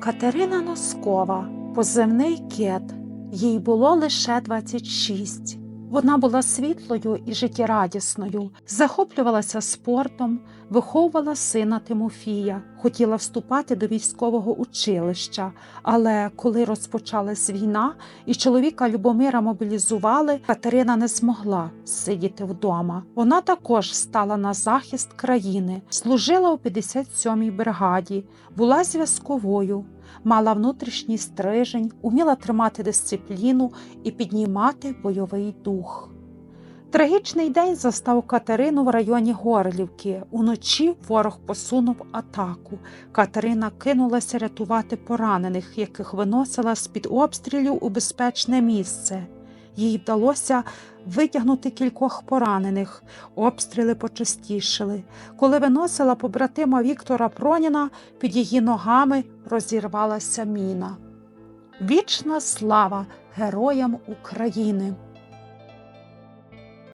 Катерина Носкова, позивний кет. Їй було лише 26. Вона була світлою і життєрадісною, захоплювалася спортом, виховувала сина Тимофія, хотіла вступати до військового училища. Але коли розпочалась війна і чоловіка Любомира мобілізували, Катерина не змогла сидіти вдома. Вона також стала на захист країни, служила у 57-й бригаді, була зв'язковою, мала внутрішній стрижень, уміла тримати дисципліну і піднімати бойовий дух. Трагічний день застав Катерину в районі Горлівки. Уночі ворог посунув атаку. Катерина кинулася рятувати поранених, яких виносила з-під обстрілів у безпечне місце. Їй вдалося витягнути кількох поранених. Обстріли почастішили. Коли виносила побратима Віктора Проніна, під її ногами розірвалася міна. Вічна слава героям України!